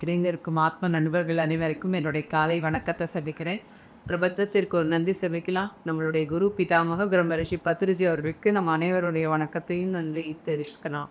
கிடைந்திருக்கும் ஆத்ம நண்பர்கள் அனைவருக்கும் என்னுடைய காலை வணக்கத்தை சந்திக்கிறேன் பிரபஞ்சத்திற்கு ஒரு நன்றி செபிக்கலாம் நம்மளுடைய குரு பிதாமக பிரம்மரிஷி பத்ரிஜி அவர்களுக்கு நம்ம அனைவருடைய வணக்கத்தையும் நன்றி தெரிவிக்கலாம்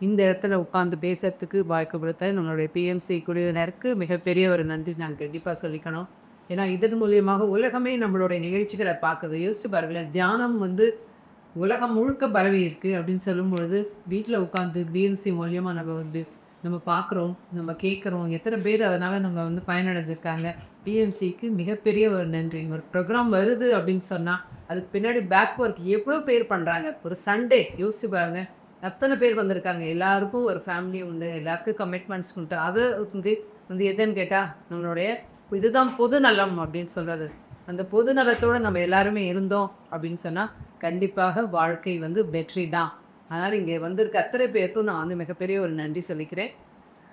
இந்த இடத்துல உட்காந்து பேசுறதுக்கு வாய்ப்பு கொடுத்த நம்மளுடைய பிஎம்சி குழுவினருக்கு மிகப்பெரிய ஒரு நன்றி நான் கண்டிப்பாக சொல்லிக்கணும். ஏன்னா இதன் மூலியமாக உலகமே நம்மளுடைய நிகழ்ச்சிகளை பார்க்குது. யோசிச்சு பாருங்களேன் தியானம் வந்து உலகம் முழுக்க பரவி இருக்கு அப்படின்னு சொல்லும் பொழுது வீட்டில் உட்காந்து பிஎம்சி மூலியமாக நம்ம வந்து நம்ம பார்க்குறோம் நம்ம கேட்குறோம் எத்தனை பேர் அதனால் நம்ம வந்து பயனடைஞ்சிருக்காங்க. பிஎம்சிக்கு மிகப்பெரிய ஒரு நன்றி. ஒரு ப்ரோக்ராம் வருது அப்படின்னு சொன்னால் அதுக்கு பின்னாடி பேக் ஒர்க் எவ்வளோ பேர் பண்ணுறாங்க ஒரு சண்டே யோசிச்சு பாருங்க. அத்தனை பேர் வந்திருக்காங்க. எல்லாருக்கும் ஒரு ஃபேமிலி உண்டு. எல்லாருக்கும் கமிட்மெண்ட்ஸ் உண்டு. அது வந்து வந்து எதுன்னு கேட்டால் நம்மளுடைய இதுதான் பொது நலம் அப்படின்னு சொல்கிறது அந்த பொது நலத்தோடு நம்ம எல்லாருமே இருந்தோம் அப்படின்னு சொன்னால் கண்டிப்பாக வாழ்க்கை வந்து வெற்றி தான். அதனால் இங்கே வந்திருக்க அத்தனை பேருக்கும் நான் வந்து மிகப்பெரிய ஒரு நன்றி சொல்லிக்கிறேன்.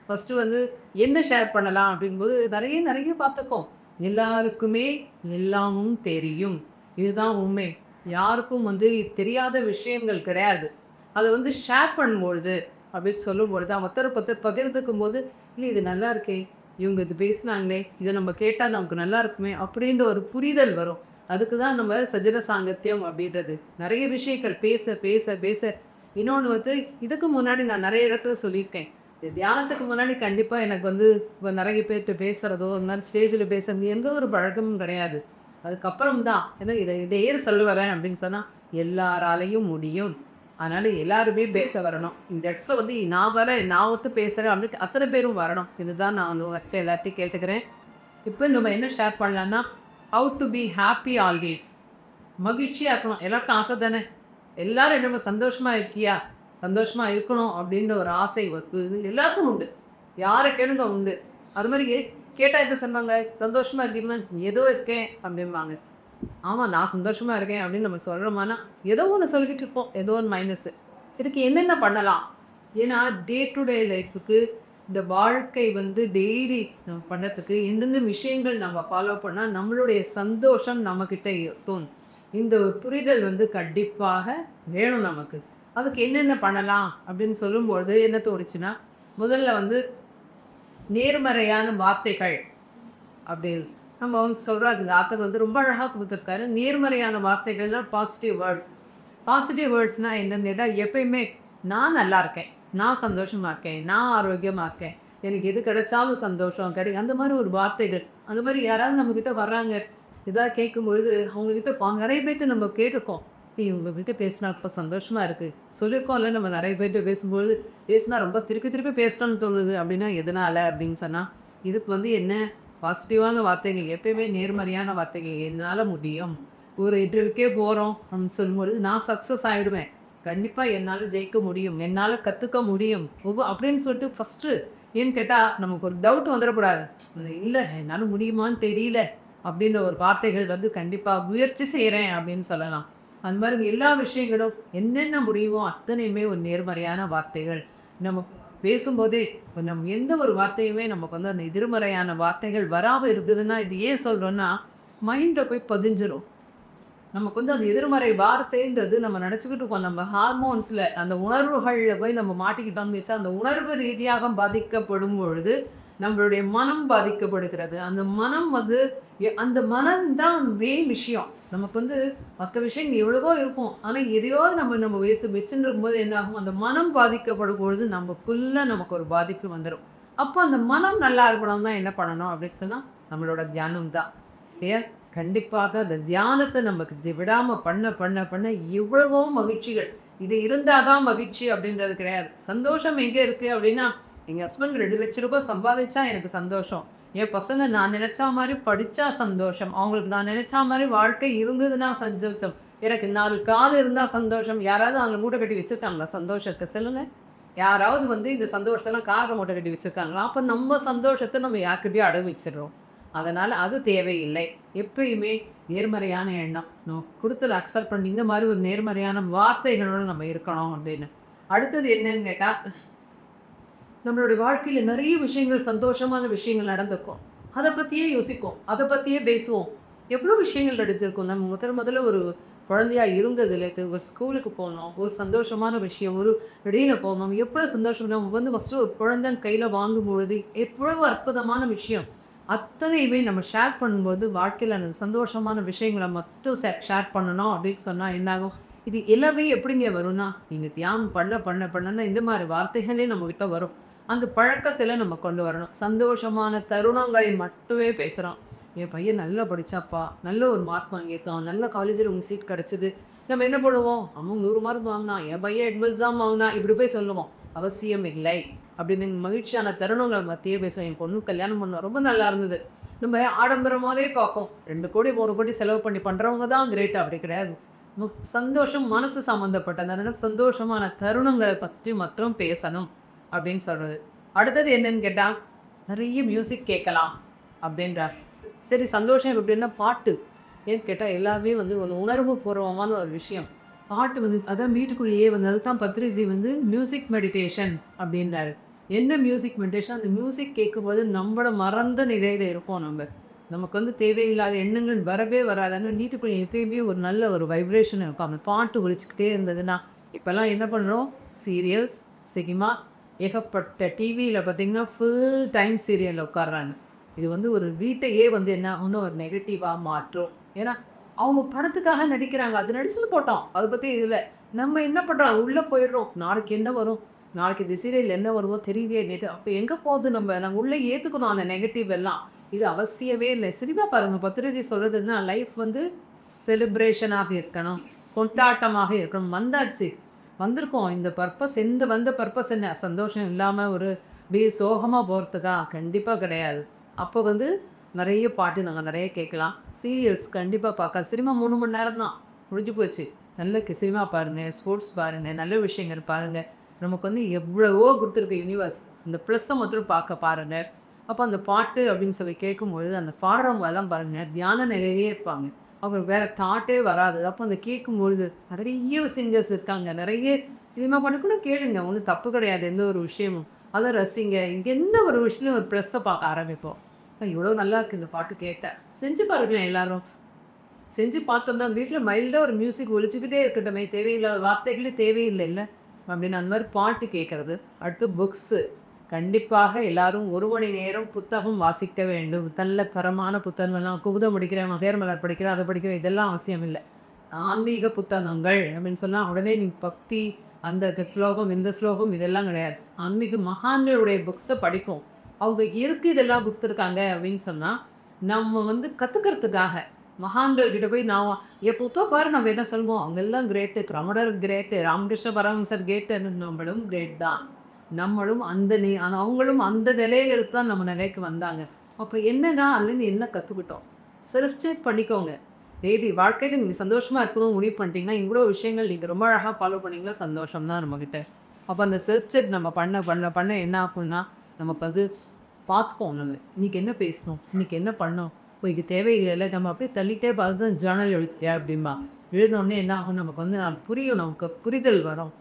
ஃபஸ்ட்டு வந்து என்ன ஷேர் பண்ணலாம் அப்படின்போது நிறைய நிறைய பார்த்துக்கோம். எல்லாருக்குமே எல்லாமும் தெரியும். இதுதான் உண்மை. யாருக்கும் வந்து தெரியாத விஷயங்கள் கிடையாது. அதை வந்து ஷேர் பண்ணும்பொழுது அப்படின்னு சொல்லும்பொழுது ஒருத்தரை பத்து பகிர்ந்துக்கும் போது இல்லை இது நல்லா இருக்கே. இவங்க இது பேசுனாங்களே இதை நம்ம கேட்டால் நமக்கு நல்லா இருக்குமே அப்படின்ற ஒரு புரிதல் வரும். அதுக்கு தான் நம்ம சஜன சாங்கத்தியம் அப்படின்றது. நிறைய விஷயங்கள் பேச பேச பேச. இன்னொன்று வந்து இதுக்கு முன்னாடி நான் நிறைய இடத்துல சொல்லியிருக்கேன். இந்த தியானத்துக்கு முன்னாடி கண்டிப்பாக எனக்கு வந்து இப்போ நிறைய பேர்கிட்ட பேசுகிறதோ இந்த மாதிரி ஸ்டேஜில் பேசுறது எந்த ஒரு பழக்கமும் கிடையாது. அதுக்கப்புறம் தான் ஏன்னா இதை இதையே சொல்ல வரேன் அப்படின்னு சொன்னால் எல்லாராலையும் முடியும். அதனால் எல்லாருமே பேச வரணும். இந்த இடத்துல வந்து நான் வரேன் நான் ஒத்து பேசுகிறேன் அப்படின்னு அத்தனை பேரும் வரணும். இதுதான் நான் வந்து உங்கள்கிட்ட எல்லாத்தையும் கேட்டுக்கிறேன். இப்போ நம்ம என்ன ஷேர் பண்ணலான்னா how to be happy always மகிழ்ச்சியாக இருக்கணும். எல்லாருக்கும் ஆசை தானே? எல்லோரும் நம்ம சந்தோஷமாக இருக்கியா? சந்தோஷமாக இருக்கணும் அப்படின்ற ஒரு ஆசை ஒரு எல்லாருக்கும் உண்டு. யாரை கேளுங்க உண்டு. அது மாதிரி கேட்டால் எது சொன்னாங்க சந்தோஷமாக இருக்கீங்களா? ஏதோ இருக்கேன் அப்படிம்பாங்க. ஆமாம் நான் சந்தோஷமாக இருக்கேன் அப்படின்னு நம்ம சொல்கிறோமானா ஏதோ ஒன்று சொல்லிக்கிட்டு இருப்போம். ஏதோ ஒன்று மைனஸு இதுக்கு என்னென்ன பண்ணலாம்? ஏன்னா டே டு டே லைஃபுக்கு இந்த வாழ்க்கை வந்து டெய்லி நம்ம பண்ணுறதுக்கு எந்தெந்த விஷயங்கள் நம்ம ஃபாலோ பண்ணால் நம்மளுடைய சந்தோஷம் நம்மக்கிட்ட தோணும். இந்த புரிதல் வந்து கண்டிப்பாக வேணும் நமக்கு. அதுக்கு என்னென்ன பண்ணலாம் அப்படின்னு சொல்லும்பொழுது என்ன தோணுச்சுன்னா முதல்ல வந்து நேர்மறையான வார்த்தைகள் அப்படி நம்ம வந்து சொல்கிறாரு இந்த ஆத்தர் வந்து ரொம்ப அழகாக கொடுத்துருக்காரு. நேர்மறையான வார்த்தைகள்லாம் பாசிட்டிவ் வேர்ட்ஸ் பாசிட்டிவ் வேர்ட்ஸ்னால் என்னென்னு கேட்டால் எப்பயுமே நான் நல்லா இருக்கேன் நான் சந்தோஷமாக இருக்கேன் நான் ஆரோக்கியமாக இருக்கேன் எனக்கு எது கிடைச்சாலும் சந்தோஷம் கிடைக்கும் அந்த மாதிரி ஒரு வார்த்தைகள். அந்த மாதிரி யாராவது நம்மக்கிட்ட வர்றாங்க இதாக கேட்கும்பொழுது அவங்கக்கிட்ட பா நிறைய பேர்ட்டு நம்ம கேட்டிருக்கோம். நீ உங்ககிட்ட பேசினா இப்போ சந்தோஷமாக இருக்குது சொல்லியிருக்கோம்ல நம்ம நிறைய பேர்கிட்ட பேசும்பொழுது பேசினா ரொம்ப திருப்பி திருப்பி பேசணும்னு தோணுது அப்படின்னா எதனால்? அப்படின்னு சொன்னால் இதுக்கு வந்து என்ன பாசிட்டிவான வார்த்தைகள் எப்பயுமே நேர்மறையான வார்த்தைகள் என்னால் முடியும். ஒரு இன்டர்வியூக்கே போகிறோம் அப்படின்னு சொல்லும்போது நான் சக்ஸஸ் ஆகிடுவேன் கண்டிப்பாக என்னால் ஜெயிக்க முடியும். என்னால் கற்றுக்க முடியும். ஒவ்வொரு அப்படின்னு சொல்லிட்டு ஃபஸ்ட்டு ஏன்னு கேட்டால் நமக்கு ஒரு டவுட் வந்துடக்கூடாது. இல்லை என்னால் முடியுமான்னு தெரியல அப்படின்ற ஒரு வார்த்தைகள் வந்து கண்டிப்பாக முயற்சி செய்கிறேன் அப்படின்னு சொல்லலாம். அந்த மாதிரி எல்லா விஷயங்களும் என்னென்ன முடியுமோ அத்தனையுமே ஒரு நேர்மறையான வார்த்தைகள். நமக்கு பேசும்போதே இப்போ நம்ம எந்த ஒரு வார்த்தையுமே நமக்கு வந்து அந்த எதிர்மறையான வார்த்தைகள் வராமல் இருக்குதுன்னா இது ஏன் சொல்கிறோன்னா மைண்டை போய் பதிஞ்சிரும். நமக்கு வந்து அந்த எதிர்மறை வார்த்தைன்றது நம்ம நினச்சிக்கிட்டு இருக்கோம். நம்ம ஹார்மோன்ஸில் அந்த உணர்வுகளில் போய் நம்ம மாட்டிக்கிட்டோம்னு வச்சா அந்த உணர்வு ரீதியாக பாதிக்கப்படும் பொழுது நம்மளுடைய மனம் பாதிக்கப்படுகிறது. அந்த மனம் வந்து எ- அந்த மனம் தான் மெயின் விஷயம். நமக்கு வந்து மற்ற விஷயங்கள் எவ்வளவோ இருக்கும். ஆனால் எதையோ நம்ம நம்ம வயசு வச்சுன்னு இருக்கும்போது என்னாகும் அந்த மனம் பாதிக்கப்படும் பொழுது நமக்குள்ளே நமக்கு ஒரு பாதிப்பு வந்துடும் அப்போ அந்த மனம் நல்லா இருக்கணும் தான் என்ன பண்ணணும் அப்படின்னு சொன்னால் நம்மளோட தியானம் தான். ஏன் கண்டிப்பாக அந்த தியானத்தை நமக்கு தி- பண்ண பண்ண பண்ண எவ்வளவோ மகிழ்ச்சிகள். இது இருந்தால் தான் மகிழ்ச்சி அப்படின்றது கிடையாது. சந்தோஷம் எங்கே இருக்குது அப்படின்னா எங்கள் ஹஸ்பண்ட் ரெண்டு லட்ச ரூபாய் சம்பாதிச்சா எனக்கு சந்தோஷம். என் பசங்க நான் நினச்சா மாதிரி படித்தா சந்தோஷம். அவங்களுக்கு நான் நினச்சா மாதிரி வாழ்க்கை இருந்ததுன்னா சந்தோஷம். எனக்கு நாலு காது இருந்தால் சந்தோஷம். யாராவது அவங்க மூட்டை கட்டி வச்சுருக்காங்களா? சந்தோஷத்தை சொல்லுங்கள் யாராவது வந்து இந்த சந்தோஷத்தெல்லாம் காரை மூட்டை கட்டி வச்சுருக்காங்களா? அப்போ நம்ம சந்தோஷத்தை நம்ம யார்கிட்டயும் அடகு வச்சிடுறோம் அதனால் அது தேவையில்லை. எப்பயுமே நேர்மறையான எண்ணம். நோ கொடுத்ததை அக்செப்ட் பண்ணி இந்த மாதிரி ஒரு நேர்மறையான வார்த்தைகளோடு நம்ம இருக்கணும் அப்படின்னு. அடுத்தது என்னன்னு கேட்டால் நம்மளுடைய வாழ்க்கையில் நிறைய விஷயங்கள் சந்தோஷமான விஷயங்கள் நடந்திருக்கும். அதை பற்றியே யோசிக்கும் அதை பற்றியே பேசுவோம். எவ்வளோ விஷயங்கள் நடிச்சிருக்கோம். நம்ம முதல் முதல்ல ஒரு குழந்தையா இருந்ததுலேருந்து ஒரு ஸ்கூலுக்கு போனோம். ஒரு சந்தோஷமான விஷயம். ஒரு வெளியில் போனோம். எவ்வளோ சந்தோஷம் நம்ம வந்து ஃபஸ்ட்டு ஒரு குழந்தை கையில் வாங்கும் பொழுது எவ்வளவு அற்புதமான விஷயம். அத்தனையுமே நம்ம ஷேர் பண்ணும்போது வாழ்க்கையில் அந்த சந்தோஷமான விஷயங்களை மட்டும் ஷேர் பண்ணணும் அப்படின்னு சொன்னால் என்னாகும்? இது எல்லாமே எப்படிங்க வரும்னா நீங்கள் தியானம் பண்ண பண்ண பண்ணனா இந்த மாதிரி வார்த்தைகளே நம்மக்கிட்ட வரும். அந்த பழக்கத்தில் நம்ம கொண்டு வரணும். சந்தோஷமான தருணங்களை மட்டுமே பேசுகிறோம் என் பையன் நல்லா படித்தாப்பா நல்ல ஒரு மார்க் வாங்கியிருக்கான். நல்ல காலேஜில் உங்கள் சீட் கிடச்சிது. நம்ம என்ன பண்ணுவோம்? அவன் நூறு மார்க் வாங்கினான். என் பையன் அட்வைஸ் தான் வாங்கினா இப்படி போய் சொல்லுவோம். அவசியம் இல்லை. அப்படின்னு மகிழ்ச்சியான தருணங்களை மத்தியே பேசுவோம். என் பொண்ணு கல்யாணம் பண்ண ரொம்ப நல்லா இருந்தது. நம்ம ஆடம்பரமாகவே பார்ப்போம். ரெண்டு கோடி மூணு கோடி செலவு பண்ணி பண்ணுறவங்க தான் கிரேட் அப்படி கிடையாது. சந்தோஷம் மனசு சம்மந்தப்பட்டது அதனால் சந்தோஷமான தருணங்களை பற்றி மற்றும் பேசணும். அப்படின்னு சொல்கிறது அடுத்தது என்னன்னு கேட்டால் நிறைய மியூசிக் கேட்கலாம் அப்படின்றார் சரி சந்தோஷம் எப்படின்னா பாட்டு. ஏன்னு கேட்டால் எல்லாமே வந்து ஒரு உணர்வு பூர்வமான ஒரு விஷயம். பாட்டு வந்து அதான் வீட்டுக்குள்ளேயே வந்து அதுதான் பத்ரிஜி வந்து மியூசிக் மெடிடேஷன் அப்படின்றாரு. என்ன மியூசிக் மெடிடேஷன் அந்த மியூசிக் கேட்கும்போது நம்மளோட மறந்த நிலையில் இருப்போம் நம்ம. நமக்கு வந்து தேவையில்லாத எண்ணங்கள் வரவே வராது. ஆனால் வீட்டுக்குள்ளே எப்பயுமே ஒரு நல்ல ஒரு வைப்ரேஷன் இருக்கும். அந்த பாட்டு ஒழிச்சிக்கிட்டே இருந்ததுன்னா இப்போல்லாம் என்ன பண்ணுறோம் சீரியல்ஸ் சினிமா ஏகப்பட்ட டிவியில் பார்த்திங்கன்னா ஃபுல் டைம் சீரியலில் உட்காடுறாங்க இது வந்து ஒரு வீட்டையே வந்து என்ன ஒன்று ஒரு நெகட்டிவாக மாற்றும். ஏன்னா அவங்க படத்துக்காக நடிக்கிறாங்க. அது நடிச்சுட்டு போட்டோம். அதை பற்றி இதில் நம்ம என்ன பண்ணுறோம் உள்ளே போயிடுறோம். நாளைக்கு என்ன வரும்? நாளைக்கு இந்த சீரியல் என்ன வருமோ தெரியவே நேற்று அப்போ எங்கே போகுது நம்ம? நம்ம உள்ளே ஏற்றுக்கணும் அந்த நெகட்டிவ் எல்லாம். இது அவசியமே இல்லை. சினிமா பாருங்கள் பத்ரஜி சொல்கிறதுன்னா லைஃப் வந்து செலிப்ரேஷனாக இருக்கணும். கொண்டாட்டமாக இருக்கணும். வந்தாச்சு. வந்திருக்கோம். இந்த பர்பஸ் எந்த வந்த பர்பஸ் என்ன? சந்தோஷம் இல்லாமல் ஒரு பி சோகமாக போகிறதுக்கா கண்டிப்பாக கிடையாது. அப்போ வந்து நிறைய பாட்டு நாங்கள் நிறைய கேட்கலாம். சீரியல்ஸ் கண்டிப்பாக பார்க்க சினிமா மூணு மணி நேரம் தான். முடிஞ்சு போச்சு. நல்ல சினிமா பாருங்கள் ஸ்போர்ட்ஸ் பாருங்கள் நல்ல விஷயங்கள் பாருங்கள் நமக்கு வந்து எவ்வளவோ கொடுத்துருக்கு யூனிவர்ஸ் இந்த ப்ளஸ்ஸை மட்டும் பார்க்க பாருங்கள் அப்போ அந்த பாட்டு அப்படின்னு சொல்லி கேட்கும்பொழுது அந்த பாடுறவங்க எல்லாம் பாருங்கள் தியான நிலையிலே இருப்பாங்க. அவங்க வேறு தாட்டே வராது. அப்போ அந்த கேட்கும்பொழுது நிறைய சிங்கர்ஸ் இருக்காங்க. நிறைய சினிமா பண்ணக்கூட கூட கேளுங்க. ஒன்றும் தப்பு கிடையாது. எந்த ஒரு விஷயமும். அதை ரசிங்க. இங்கே எந்த ஒரு விஷயம் ஒரு ப்ரெஸ்ஸை பார்க்க ஆரம்பிப்போம். இவ்வளோ நல்லா இருக்குது இந்த பாட்டு கேட்டேன் செஞ்சு பாருங்களேன் எல்லாரும். செஞ்சு பார்த்தோம்னா வீட்டில் மைல்டாக ஒரு மியூசிக் ஒழிச்சுக்கிட்டே இருக்கட்டுமே. தேவையில்லாத வார்த்தைகளே தேவையில்லை இல்லை? அப்படின்னு அந்த மாதிரி பாட்டு கேட்குறது அடுத்து புக்ஸு கண்டிப்பாக எல்லாரும் ஒரு மணி நேரம் புத்தகம் வாசிக்க வேண்டும். நல்ல தரமான புத்தகங்கள்லாம் குமுதம் படிக்கிறேன் மதேர்மலர் படிக்கிறேன் அதை படிக்கிறேன் இதெல்லாம் அவசியம் இல்லை ஆன்மீக புத்தகங்கள் அப்படின்னு சொன்னால் உடனே நீ பக்தி அந்த ஸ்லோகம் இந்த ஸ்லோகம் இதெல்லாம் கிடையாது. ஆன்மீக மகான்களுடைய புக்ஸை படிக்கும் அவங்க இருக்கு இதெல்லாம் கொடுத்துருக்காங்க அப்படின்னு சொன்னால் நம்ம வந்து கற்றுக்கிறதுக்காக மகான்கள் கிட்ட போய் நான் எப்போ பாரு நம்ம என்ன சொல்லுவோம்? அவங்க எல்லாம் great Ramanar great Ramakrishna Paramahamsa great நம்மளும் கிரேட் தான். நம்மளும் அந்த நே அவங்களும் அந்த நிலையில இருந்து தான் நம்ம நிலைக்கு வந்தாங்க. அப்போ என்னன்னா அதுலேருந்து என்ன கற்றுக்கிட்டோம் செல்ஃப் செக் பண்ணிக்கோங்க. டெய்லி வாழ்க்கைக்கு நீங்கள் சந்தோஷமாக இருக்கணும் முடிவு பண்ணிட்டீங்கன்னா இவ்வளோ விஷயங்கள் நீங்கள் ரொம்ப அழகாக ஃபாலோ பண்ணிங்களா சந்தோஷம் தான் நம்மக்கிட்ட அப்போ அந்த செல்ஃப் செக் நம்ம பண்ண பண்ண பண்ண என்ன ஆகும்னா நமக்கு அது பார்த்துக்கோம் நம்ம. இன்னைக்கு என்ன பேசணும்? இன்னைக்கு என்ன பண்ணோம்? இப்போ இது தேவையில்லை. நம்ம அப்படியே தள்ளிட்டே பார்த்து தான் ஜேர்னல் எழுதியா அப்படிம்பா. எழுதினோடனே என்ன ஆகும்? நமக்கு வந்து நான் புரியும் நமக்கு புரிதல் வரும்.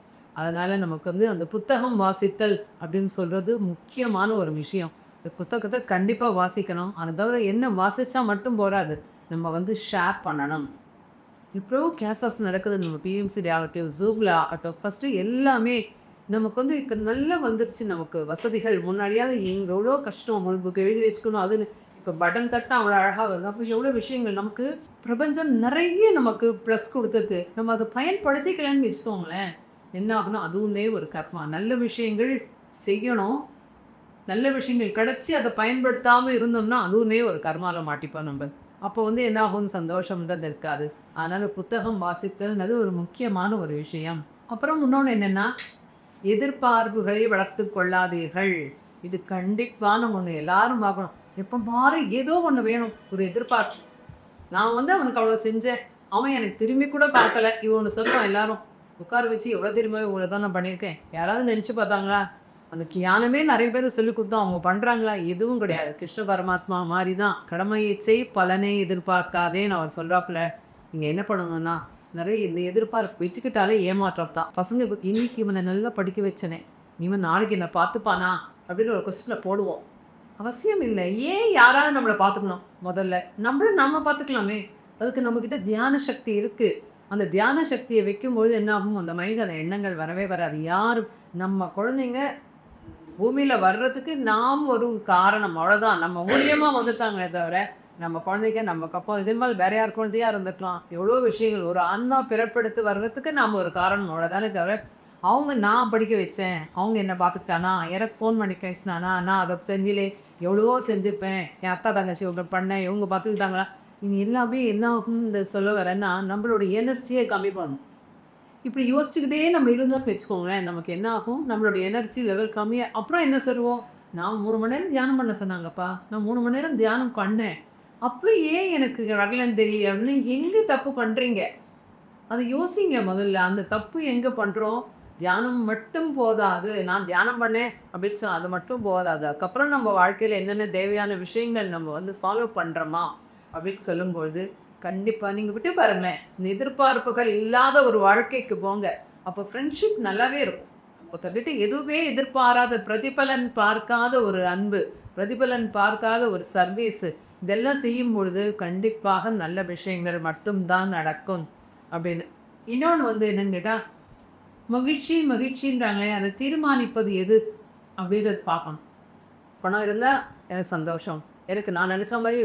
அதனால் நமக்கு வந்து அந்த புத்தகம் வாசித்தல் அப்படின்னு சொல்கிறது முக்கியமான ஒரு விஷயம். இந்த புத்தகத்தை கண்டிப்பாக வாசிக்கணும். அதை தவிர என்ன வாசித்தா மட்டும் போகாது நம்ம வந்து ஷேர் பண்ணணும். இப்போ கேசஸ் நடக்குது நம்ம பிஎம்சிடி ஆகட்டும் ஜூப்ல ஆகட்டும் ஃபஸ்ட்டு எல்லாமே நமக்கு வந்து இப்போ நல்லா வந்துருச்சு நமக்கு. வசதிகள் முன்னாடியாவது எவ்வளோ கஷ்டம் ஒரு எழுதி வச்சுக்கணும் அது இப்போ பட்டன் தட்டா அவ்வளோ அழகாக வருது. அப்போ எவ்வளோ விஷயங்கள் நமக்கு பிரபஞ்சம் நிறைய நமக்கு ப்ளஸ் கொடுத்துருக்கு. நம்ம அதை பயன்படுத்திக்கலன்னு வச்சுக்கோங்களேன். என்ன ஆகுனா அதுவுமே ஒரு கர்மா. நல்ல விஷயங்கள் செய்யணும். நல்ல விஷயங்கள் கிடச்சி அதை பயன்படுத்தாமல் இருந்தோம்னா அதுவுமே ஒரு கர்மாவில் மாட்டிப்போம் நம்ம. அப்போ வந்து என்ன ஆகும் சந்தோஷம்ன்றது இருக்காது. அதனால் புத்தகம் வாசித்தல்ன்றது ஒரு முக்கியமான ஒரு விஷயம். அப்புறம் இன்னொன்று என்னென்னா எதிர்பார்ப்புகளை வளர்த்து கொள்ளாதீர்கள். இது கண்டிப்பான ஒன்று எல்லாரும் பார்க்கணும். எப்போ பாரு ஏதோ ஒன்று வேணும். ஒரு எதிர்பார்ப்பு. நான் வந்து அவனுக்கு அவ்வளோ செஞ்சேன். அவன் எனக்கு திரும்பி கூட பார்க்கல. இவனு சொல்லுவான் எல்லாரும். உட்கார வச்சு எவ்வளோ திரும்ப இவ்வளோ தான் நான் பண்ணியிருக்கேன்? யாராவது நினச்சி பார்த்தாங்களா? அந்த தியானமே நிறைய பேர் சொல்லி கொடுத்தோம். அவங்க பண்ணுறாங்களா எதுவும் கிடையாது. கிருஷ்ண பரமாத்மா மாதிரி தான் கடமையை செய் பலனை எதிர்பார்க்காதேன்னு அவர் சொல்கிறாப்புல நீங்கள் என்ன பண்ணணும்னா நிறைய இந்த எதிர்பார்ப்பு வச்சுக்கிட்டாலே ஏமாற்றம் தான். பசங்க இன்னைக்கு இவனை நல்லா படிக்க வச்சனே. இவன் நாளைக்கு என்னை பார்த்துப்பானா? அப்படின்னு ஒரு கொஸ்டினில் போடுவோம். அவசியம் இல்லை. ஏன் யாராவது நம்மளை பார்த்துக்கணும்? முதல்ல. நம்மளும் நம்ம பார்த்துக்கலாமே. அதுக்கு நம்மக்கிட்ட தியான சக்தி இருக்குது அந்த தியான சக்தியை வைக்கும்பொழுது என்ன ஆகும் அந்த மைண்ட் அந்த எண்ணங்கள் வரவே வராது. யாரும் நம்ம குழந்தைங்க பூமியில் வர்றதுக்கு நாம் ஒரு காரணம். அவ்வளோதான் நம்ம மூலியமாக வந்துட்டாங்களே தவிர நம்ம குழந்தைங்க நம்ம கப்பம் சிம்பல் வேற யார் குழந்தையாக இருந்துக்கலாம் எவ்வளோ விஷயங்கள். ஒரு அண்ணா பிறப்பெடுத்து வர்றதுக்கு நாம் ஒரு காரணம். அவ்வளோதானே தவிர அவங்க நான் படிக்க வச்சேன். அவங்க என்னை பார்த்துக்கிட்டானா? எனக்கு ஃபோன் பண்ணி பேசினானா? நான் அதை செஞ்சிலே எவ்வளவோ செஞ்சுப்பேன். என் அத்தா தங்கச்சி இவங்க பண்ணேன். இவங்க பார்த்துக்கிட்டாங்களா? இது எல்லாமே என்னாகும் இந்த சொல்ல வரேன்னா நம்மளோட எனர்ஜியை கம்மி பண்ணும் இப்படி யோசிச்சுக்கிட்டே நம்ம இருந்தோம்னு வச்சுக்கோங்களேன் நமக்கு என்ன ஆகும் நம்மளோட எனர்ஜி லெவல் கம்மியாக அப்புறம் என்ன சொல்லுவோம்? நான் மூணு மணி நேரம் தியானம் பண்ண சொன்னாங்கப்பா. நான் மூணு மணி நேரம் தியானம் பண்ணேன். அப்போ ஏன் எனக்கு வரலன்னு தெரியல அப்படின்னு எங்கே தப்பு பண்ணுறீங்க அதை யோசிங்க முதல்ல. அந்த தப்பு எங்கே பண்ணுறோம் தியானம் மட்டும் போதாது. நான் தியானம் பண்ணேன் அப்படின்னு சொன்னா அது மட்டும் போதாது. அதுக்கப்புறம் நம்ம வாழ்க்கையில் என்னென்ன தேவையான விஷயங்கள் நம்ம வந்து ஃபாலோ பண்ணுறோமா அப்படின்னு சொல்லும்பொழுது கண்டிப்பாக நீங்கள் விட்டு பாருங்களேன். இந்த எதிர்பார்ப்புகள் இல்லாத ஒரு வாழ்க்கைக்கு போங்க. அப்போ ஃப்ரெண்ட்ஷிப் நல்லாவே இருக்கும். ஒருத்தர்கிட்ட எதுவுமே எதிர்பாராத பிரதிபலன் பார்க்காத ஒரு அன்பு பிரதிபலன் பார்க்காத ஒரு சர்வீஸு இதெல்லாம் செய்யும் பொழுது கண்டிப்பாக நல்ல விஷயங்கள் மட்டும்தான் நடக்கும். அப்படின்னு. இன்னொன்று வந்து என்னன்னு கேட்டால் மகிழ்ச்சி மகிழ்ச்சின்றாங்களே அதை தீர்மானிப்பது எது? அப்படின்றது பார்க்கணும். பணம் இருந்தால் எனக்கு சந்தோஷம். எனக்கு நான் நினச்ச மாதிரி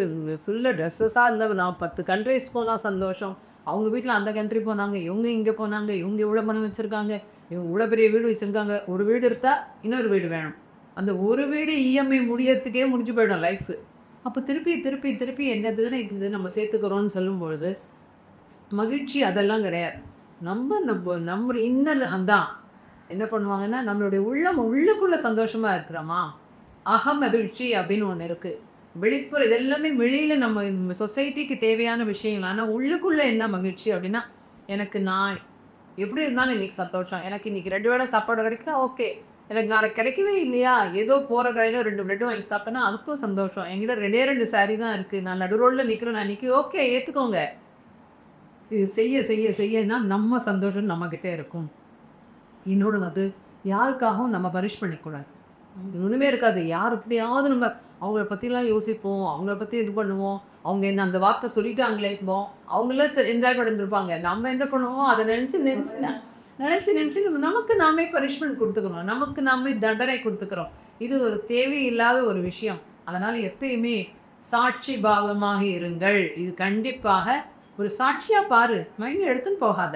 ஃபுல்லாக ட்ரெஸ்ஸஸாக இருந்தால் நான் பத்து கண்ட்ரிஸ் போனால் சந்தோஷம். அவங்க வீட்டில் அந்த கண்ட்ரி போனாங்க இவங்க இங்கே போனாங்க இவங்க இவ்வளோ பணம் வச்சுருக்காங்க இவங்க இவ்வளோ பெரிய வீடு வச்சுருக்காங்க. ஒரு வீடு இருந்தால் இன்னொரு வீடு வேணும். அந்த ஒரு வீடு இஎம்ஐ முடியறதுக்கே முடிஞ்சு போயிடும் லைஃபு அப்போ திருப்பி திருப்பி திருப்பி என்னதுன்னு இது நம்ம சேர்த்துக்கிறோன்னு சொல்லும்பொழுது மகிழ்ச்சி அதெல்லாம் கிடையாது. நம்ம நம்ம நம்ம இன்னும் அதான். என்ன பண்ணுவாங்கன்னா நம்மளுடைய உள்ளம் உள்ளுக்குள்ளே சந்தோஷமாக இருக்கிறோமா? அகமகிழ்ச்சி அப்படின்னு ஒன்று இருக்குது வெளிப்புற இதெல்லாமே வெளியில் நம்ம சொசைட்டிக்கு தேவையான விஷயங்கள். ஆனால் உள்ளுக்குள்ளே என்ன மகிழ்ச்சி அப்படின்னா எனக்கு நான் எப்படி இருந்தாலும் இன்றைக்கி சந்தோஷம். எனக்கு இன்றைக்கி ரெண்டு வேளை சாப்பாடு கிடைக்குதா ஓகே எனக்கு நாளைக்கு கிடைக்கவே இல்லையா? ஏதோ போகிற கடையில் ரெண்டு பிரெட்டும் வாங்கி சாப்பிட்டேன்னா அதுக்கும் சந்தோஷம். என்கிட்ட ரெண்டே ரெண்டு சாரி தான் இருக்குது நான் நடு ரோட்டில் நிற்கிறேன் நான் நிற்க ஓகே ஏற்றுக்கோங்க இது செய்ய செய்ய செய்யனா நம்ம சந்தோஷம் நம்மக்கிட்டே இருக்கும். இன்னொன்று வந்து யாருக்காகவும் நம்ம பரிஷ் பண்ணிக்கூடாது ஒன்றுமே இருக்காது. யார் எப்படியாவது நம்ம அவங்கள பற்றிலாம் யோசிப்போம் அவங்கள பற்றி இது பண்ணுவோம். அவங்க என்ன அந்த வார்த்தை சொல்லிட்டாங்களே இப்போ அவங்களே என்ஜாய் பண்ணிருப்பாங்க. நம்ம என்ன பண்ணுவோம் அதை நினச்சி நினச்சி நினச்சி நினச்சி நம்ம நமக்கு நாமே பனிஷ்மெண்ட் கொடுத்துக்கணும். நமக்கு நாமே தண்டனை கொடுத்துக்கிறோம். இது ஒரு தேவையில்லாத ஒரு விஷயம். அதனால் எப்பயுமே சாட்சி பாவமாக இருங்கள். இது கண்டிப்பாக ஒரு சாட்சியாக பாரு. மைண்டை எடுத்துன்னு போகாத.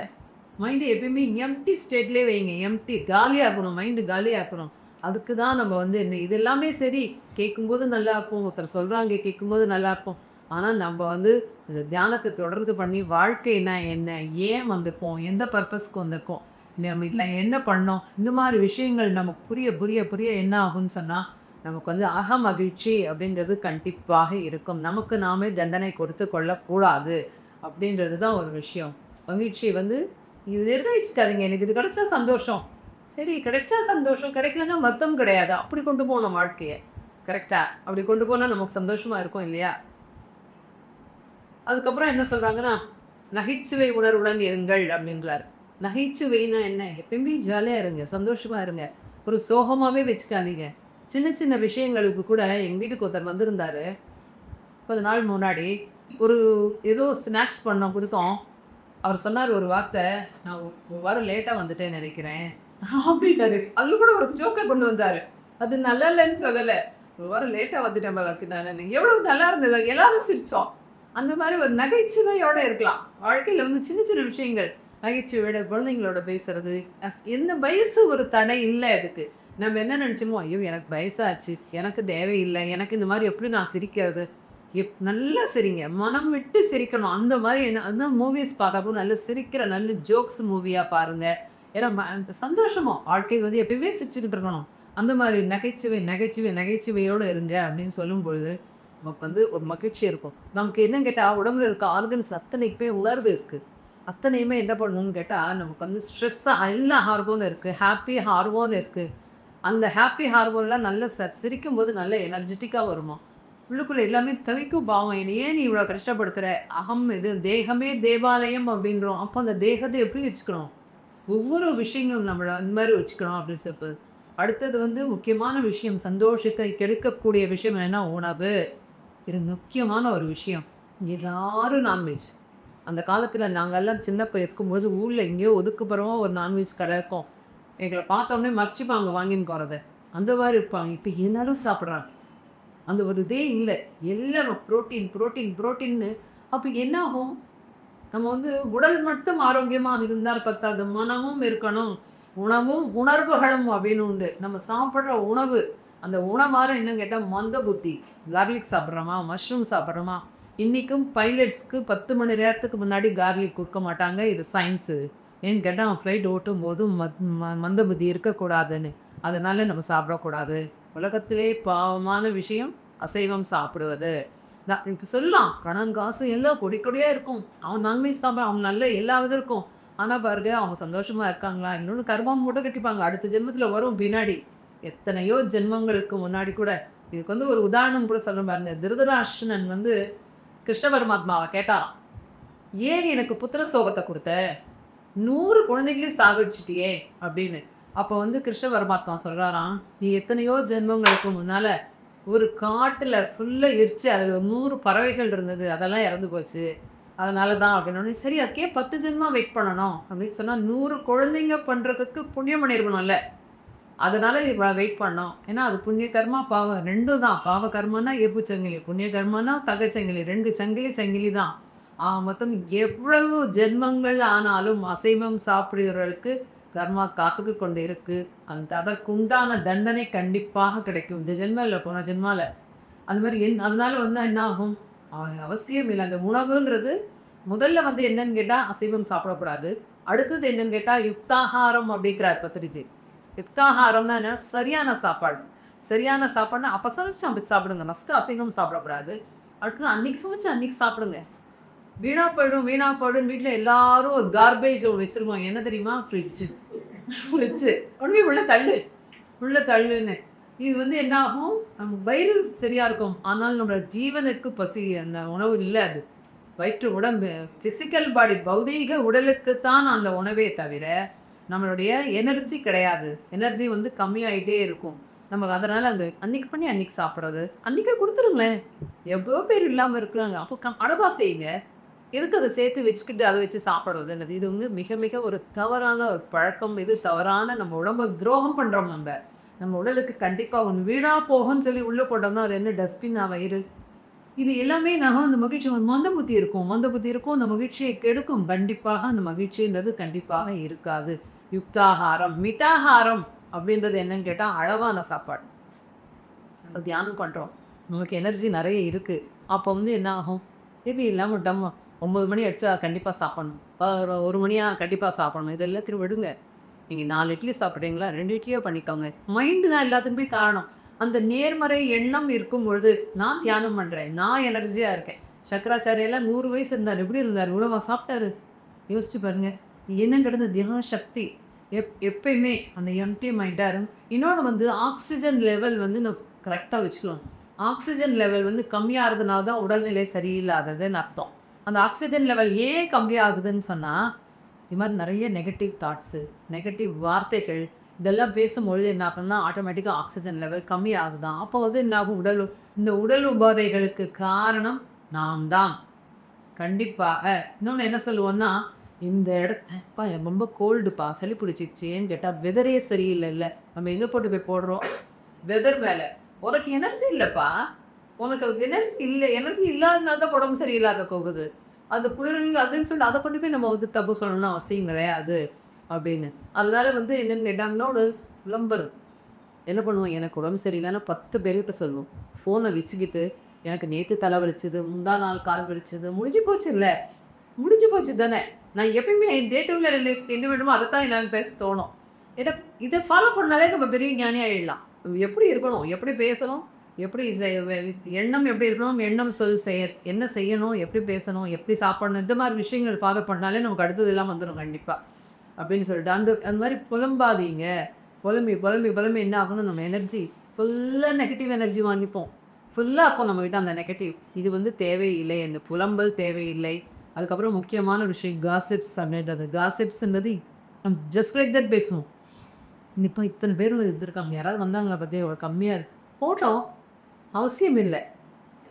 மைண்டு எப்பயுமே எம்டி ஸ்டேட்லேயே வைங்க. எம்டி காலியாக இருக்கணும் மைண்டு காலியாக இருக்கணும் அதுக்கு தான் நம்ம வந்து என்ன இது எல்லாமே சரி கேட்கும்போது நல்லா இருப்போம் ஒருத்தர் சொல்கிறாங்க கேட்கும்போது நல்லா இருப்போம். ஆனால் நம்ம வந்து இந்த தியானத்தை தொடர்ந்து பண்ணி வாழ்க்கைனா என்ன ஏன் வந்திருப்போம் எந்த பர்பஸ்க்கு வந்திருக்கோம் நம்ம இதில் என்ன பண்ணோம் இந்த மாதிரி விஷயங்கள் நமக்கு புரிய புரிய புரிய என்ன ஆகும்னு சொன்னால் நமக்கு வந்து அக மகிழ்ச்சி அப்படின்றது கண்டிப்பாக இருக்கும். நமக்கு நாமே தண்டனை கொடுத்து கொள்ளக்கூடாது அப்படின்றது தான் ஒரு விஷயம். மகிழ்ச்சி வந்து இது நிர்ணயிச்சுக்காதீங்க எனக்கு இது கிடைச்சா சந்தோஷம். சரி கிடைச்சா சந்தோஷம் கிடைக்கலன்னா மத்தம் கிடையாது. அப்படி கொண்டு போகணும் வாழ்க்கையை. கரெக்டாக அப்படி கொண்டு போனால் நமக்கு சந்தோஷமாக இருக்கும் இல்லையா? அதுக்கப்புறம் என்ன சொல்கிறாங்கன்னா நகைச்சுவை உணர்வுடன் இருங்கள் அப்படின்றார். நகைச்சுவைனா என்ன? எப்பயுமே ஜாலியாக இருங்க சந்தோஷமாக இருங்க. ஒரு சோகமாகவே வச்சுக்காதீங்க. சின்ன சின்ன விஷயங்களுக்கு கூட எங்கள் வீட்டுக்கு ஒருத்தர் வந்திருந்தார். கொஞ்ச நாள் முன்னாடி ஒரு ஏதோ ஸ்நாக்ஸ் பண்ணோம் கொடுத்தோம். அவர் சொன்னார் ஒரு வார்த்தை நான் ஒரு வாரம் லேட்டாக வந்துட்டேன் நினைக்கிறேன். அப்படின்ட்டாரு அதில் கூட ஒரு ஜோக்கை கொண்டு வந்தார். அது நல்லா இல்லைன்னு சொல்லலை. ஒரு வாரம் லேட்டாக வந்துட்டேன் போல நான். எவ்வளோ நல்லா இருந்தது. எல்லாரும் சிரித்தோம் அந்த மாதிரி ஒரு நகைச்சுவையோடு இருக்கலாம். வாழ்க்கையில் வந்து சின்ன சின்ன விஷயங்கள். நகைச்சுவையோட குழந்தைங்களோட பேசுறது. எந்த வயசு ஒரு தடை இல்லை அதுக்கு. நம்ம என்ன நினச்சோமோ ஐயோ எனக்கு வயசாச்சு. எனக்கு தேவையில்லை. எனக்கு இந்த மாதிரி எப்படி நான் சிரிக்கிறது? எப் நல்லா சிரிங்க. மனம் விட்டு சிரிக்கணும். அந்த மாதிரி என்ன அந்த மூவிஸ் பார்க்கப்போ நல்ல சிரிக்கிற நல்ல ஜோக்ஸ் மூவியாக பாருங்கள் ஏன்னா சந்தோஷமாக வாழ்க்கை வந்து எப்பயுமே சிரிச்சுக்கிட்டு இருக்கணும். அந்த மாதிரி நகைச்சுவை நகைச்சுவை நகைச்சுவையோடு இருங்க அப்படின்னு சொல்லும் பொழுது நமக்கு வந்து ஒரு மகிழ்ச்சி இருக்கும். நமக்கு என்ன கேட்டால் உடம்புல இருக்க ஆர்கன்ஸ் அத்தனைக்குமே உணர்வு இருக்குது அத்தனையுமே என்ன பண்ணணும்னு கேட்டால் நமக்கு வந்து ஸ்ட்ரெஸ்ஸாக எல்லா ஹார்மோன் இருக்குது ஹாப்பி ஹார்மோன் இருக்குது அந்த ஹாப்பி ஹார்மோன்லாம் நல்ல ச சிரிக்கும் போது நல்ல எனர்ஜெட்டிக்காக வருமா? உள்ளுக்குள்ளே எல்லாமே தவிக்கும் பாவம். என்னையே ஏன் நீ இவ்வளோ கஷ்டப்படுத்துகிற அகம் இது தேகமே தேவாலயம் அப்படின்றோம். அப்போ அந்த தேகத்தை எப்படி வச்சுக்கணும்? ஒவ்வொரு விஷயங்களும் நம்மளை அந்த மாதிரி வச்சுக்கணும் அப்படின்னு சொல்லிட்டு. அடுத்தது வந்து முக்கியமான விஷயம் சந்தோஷத்தை கெடுக்கக்கூடிய விஷயம் என்ன உணவு. இது முக்கியமான ஒரு விஷயம். எல்லாரும் நான்வெஜ் அந்த காலத்தில் நாங்கள்லாம் சின்ன பையன் இருக்கும்போது ஊரில் எங்கேயோ ஒதுக்குப்புறமா ஒரு நான்வெஜ் கடை இருக்கும். எங்களை பார்த்தோன்னே மறைச்சிப்பாங்க வாங்கின்னு போகிறத அந்த மாதிரி இருப்பாங்க. இப்போ எல்லாரும் சாப்பிட்றாங்க. அந்த ஒரு இதே இல்லை. எல்லாரும் புரோட்டீன் புரோட்டீன் புரோட்டீன்னு அப்போ என்ன ஆகும்? நம்ம வந்து உடல் மட்டும் ஆரோக்கியமாக இருந்தால் பத்தாது மனமும் இருக்கணும். உணவும் உணர்வுகளும் அப்படின்னு உண்டு. நம்ம சாப்பிட்ற உணவு அந்த உணவார என்ன கேட்டால் மந்த புத்தி. கார்லிக் சாப்பிட்றோமா? மஷ்ரூம் சாப்பிட்றோமா? இன்றைக்கும் பைலட்ஸ்க்கு பத்து மணி நேரத்துக்கு முன்னாடி கார்லிக் கொடுக்க மாட்டாங்க. இது சயின்ஸு ஏன்னு கேட்டால் ஃப்ளைட் ஓட்டும் போது மத் ம- மந்த புத்தி இருக்கக்கூடாதுன்னு. அதனால நம்ம சாப்பிடக்கூடாது. உலகத்திலே பாவமான விஷயம் அசைவம் சாப்பிடுவது. நான் சொல்லலாம். கணன் காசு எல்லாம் கொடி கொடியாக இருக்கும். அவன் நன்மை சாப்பிட அவன் நல்ல எல்லா விதம் இருக்கும் ஆனால் பாருங்க அவங்க சந்தோஷமாக இருக்காங்களா? இன்னொன்று கர்மம் மூட்டை கட்டிப்பாங்க. அடுத்த ஜென்மத்தில் வரும் பின்னாடி. எத்தனையோ ஜென்மங்களுக்கு முன்னாடி கூட இதுக்கு வந்து ஒரு உதாரணம் கூட சொல்ல பாருங்க. திருதராஷ்டிரன் வந்து கிருஷ்ண பரமாத்மாவை கேட்டாராம். ஏன் எனக்கு புத்திர சோகத்தை கொடுத்த? நூறு குழந்தைகளையும் சாகடிச்சிட்டியே? அப்படின்னு. அப்போ வந்து கிருஷ்ண பரமாத்மா சொல்கிறாராம் நீ எத்தனையோ ஜென்மங்களுக்கு முன்னால் ஒரு காட்டில் ஃபுல்லாக எரிச்சு அதில் நூறு பறவைகள் இருந்தது. அதெல்லாம் இறந்து போச்சு. அதனால தான் அப்படின்னு சரி அதுக்கே பத்து ஜென்மா வெயிட் பண்ணணும். அப்படின்னு சொன்னால் நூறு குழந்தைங்க பண்ணுறதுக்கு புண்ணியம் பண்ணியிருக்கணும்ல அதனால வெயிட் பண்ணோம். ஏன்னா அது புண்ணிய கர்மா பாவம் ரெண்டும் தான். பாவ கர்மனா எப்பு சங்கிலி புண்ணிய கர்மனா தக சங்கிலி. ரெண்டு சங்கிலி சங்கிலி தான். ஆ, மொத்தம் எவ்வளவு ஜென்மங்கள் ஆனாலும் அசைவம் சாப்பிடுகிறவர்களுக்கு கர்மா காத்துக்கு கொண்டு இருக்கு. அந்த அதற்குண்டான தண்டனை கண்டிப்பாக கிடைக்கும். இந்த ஜென்மாவில் போன ஜென்மாவில் அது மாதிரி என் அதனால வந்து என்ன ஆகும்? அவ- அவசியம் இல்லை. அந்த உணவுன்றது முதல்ல வந்து என்னன்னு கேட்டால் அசைவம் சாப்பிடக்கூடாது. அடுத்தது என்னன்னு கேட்டால் யுக்தாகாரம் அப்படிங்கிறார் பத்திரிஜி யுக்தாகாரம்னா என்ன? சரியான சாப்பாடு. சரியான சாப்பாடுனா அப்போ சமைச்சு அப்படி சாப்பிடுங்க. ஃபஸ்ட்டு அசைவம் சாப்பிடக்கூடாது. அடுத்தது அன்னைக்கு சமைச்சு அன்னைக்கு சாப்பிடுங்க. வீணா போயிடும் வீணா போயிடும் வீட்டில் எல்லாரும் ஒரு கார்பேஜ் வச்சுருவாங்க என்ன தெரியுமா? ஃப்ரிட்ஜு ஃப்ரிட்ஜு உடனே உள்ளே தள்ளு. உள்ள தள்ளுன்னு. இது வந்து என்ன ஆகும்? நம்ம வயிறு சரியாக இருக்கும். ஆனால் நம்மளோட ஜீவனுக்கு பசி அந்த உணவு இல்லை அது. வயிற்று உடம்பு ஃபிசிக்கல் பாடி பௌதீக உடலுக்கு தான் அந்த உணவே தவிர நம்மளுடைய எனர்ஜி கிடையாது. எனர்ஜி வந்து கம்மியாகிட்டே இருக்கும். நமக்கு அதனால் அந்த அன்னைக்கு பண்ணி அன்னைக்கு சாப்பிட்றது. அன்றைக்கே கொடுத்துருங்களேன். எவ்வளோ பேர் இல்லாமல் இருக்கிறாங்க. அப்போ கம் அனுபவம் செய்யுங்க எதுக்கு அதை சேர்த்து வச்சுக்கிட்டு அதை வச்சு சாப்பிட்றதுன்றது இது வந்து மிக மிக ஒரு தவறான ஒரு பழக்கம். இது தவறான நம்ம உடம்பு துரோகம் பண்ணுறோம் நம்ம. நம்ம உடலுக்கு கண்டிப்பாக ஒன்று வீணாக போகும்னு சொல்லி உள்ளே போட்டோம்னா அது என்ன? டஸ்ட்பின் வயிறு. இது எல்லாமே நாம் அந்த மகிழ்ச்சி மந்த புத்தி இருக்கும். மந்த புத்தி இருக்கும் அந்த மகிழ்ச்சியை கெடுக்கும். கண்டிப்பாக அந்த மகிழ்ச்சின்றது கண்டிப்பாக இருக்காது. யுக்தாகாரம் மிதாகாரம் அப்படின்றது என்னன்னு கேட்டால் அளவான சாப்பாடு. நம்ம தியானம் பண்ணுறோம் நமக்கு எனர்ஜி நிறைய இருக்குது அப்போ வந்து என்ன ஆகும்? இது இல்லாமல் டம்மா ஒம்பது மணி அடித்தா கண்டிப்பாக சாப்பிடணும். ப- ஒரு மணியாக கண்டிப்பாக சாப்பிடணும். இது எல்லாத்தையும் விடுங்க. நீங்கள் நாலு இட்லி சாப்பிட்றீங்களா? ரெண்டு இட்லியோ பண்ணிக்கோங்க. மைண்டு தான் எல்லாத்துக்குமே காரணம். அந்த நேர்மறை எண்ணம் இருக்கும் பொழுது நான் தியானம் பண்ணுறேன் நான் எனர்ஜியாக இருக்கேன். சக்கராச்சாரியெல்லாம் நூறு வயசு இருந்தார். எப்படி இருந்தார்? உணவா சாப்பிட்டாரு. யோசிச்சு பாருங்கள் என்ன கிடந்த தியான சக்தி. எப் எப்பயுமே அந்த எம்டி மைண்டாக இருக்கும். இன்னொன்று வந்து ஆக்சிஜன் லெவல் வந்து நம்ம கரெக்டாக வச்சுக்கணும். ஆக்சிஜன் லெவல் வந்து கம்மியாகிறதுனால தான் உடல்நிலை சரியில்லாததுன்னு அர்த்தம். அந்த ஆக்சிஜன் லெவல் ஏன் கம்மியாகுதுன்னு சொன்னால் இது மாதிரி நிறைய நெகட்டிவ் தாட்ஸு நெகட்டிவ் வார்த்தைகள் இதெல்லாம் பேசும்பொழுது என்ன ஆகும்னா ஆட்டோமேட்டிக்காக ஆக்சிஜன் லெவல் கம்மி ஆகுதான் அப்போ வந்து என்ன ஆகும்? உடல் இந்த உடல் உபாதைகளுக்கு காரணம் நாம் தான் கண்டிப்பாக இன்னொன்று என்ன சொல்லுவோன்னா இந்த இடத்தப்பா ரொம்ப கோல்டுப்பா சளி பிடிச்சிச்சேன்னு கேட்டால் வெதரே சரியில்லை இல்லை நம்ம எங்கே போட்டு போய் போடுறோம்? வெதர் மேலே. உனக்கு எனர்ஜி இல்லைப்பா. உனக்கு எனர்ஜி இல்லை. எனர்ஜி இல்லாதனால தான் உடம்பு சரியில்லாத போகுது. அது குளிர் அதுன்னு சொல்லிட்டு அதை கொண்டு போய் நம்ம வந்து தப்பு சொல்லணும்னு அவசியம் கிடையாது அப்படின்னு. அதனால வந்து என்னென்னு கேட்டாங்கன்னா ஒரு விளம்பரம். என்ன பண்ணுவோம்? எனக்கு உடம்பு சரியில்லைன்னா பத்து பேர்கிட்ட சொல்லுவோம். ஃபோனை வச்சுக்கிட்டு எனக்கு நேற்று தலை வலிச்சது முந்தா நாள் கால் வலிச்சது முடிஞ்சு போச்சு இல்லை. முடிஞ்சு போச்சு தானே. நான் எப்பயுமே டே டு லைஃப் எந்த வேணுமோ அதை தான் என்னால் பேச தோணும். ஏன்னா இதை ஃபாலோ பண்ணாலே நம்ம பெரிய ஞானி ஆகிடலாம் எப்படி இருக்கணும்? எப்படி பேசணும்? எப்படி செய்- எண்ணம் எப்படி இருக்கணும் எண்ணம் சொல் செய்ய என்ன செய்யணும் எப்படி பேசணும் எப்படி சாப்பிடணும் இந்த மாதிரி விஷயங்கள் ஃபாலோ பண்ணாலே நமக்கு அடுத்தது எல்லாம் வந்துடும் கண்டிப்பாக அப்படின்னு சொல்லிட்டு அந்த அந்த மாதிரி புலம்பாதீங்க. புலம்பி புலம்பி புலம்பி என்ன ஆகணும் நம்ம எனர்ஜி ஃபுல்லாக நெகட்டிவ் எனர்ஜி வாங்கிப்போம். ஃபுல்லாக அப்போ நம்ம கிட்ட அந்த நெகட்டிவ் இது வந்து தேவையில்லை அந்த புலம்பல் தேவையில்லை. அதுக்கப்புறம் முக்கியமான விஷயம் காசிப்ஸ் அப்படின்றது. காசிப்ஸ்ன்றது நம்ம ஜஸ்ட் லைக் தட் பேசுவோம். இப்போ இத்தனை பேர் இருந்திருக்காங்க யாராவது வந்தாங்களா பற்றி அவ்வளோ கம்மியாக இருக்கு. போட்டோம். அவசியம் இல்லை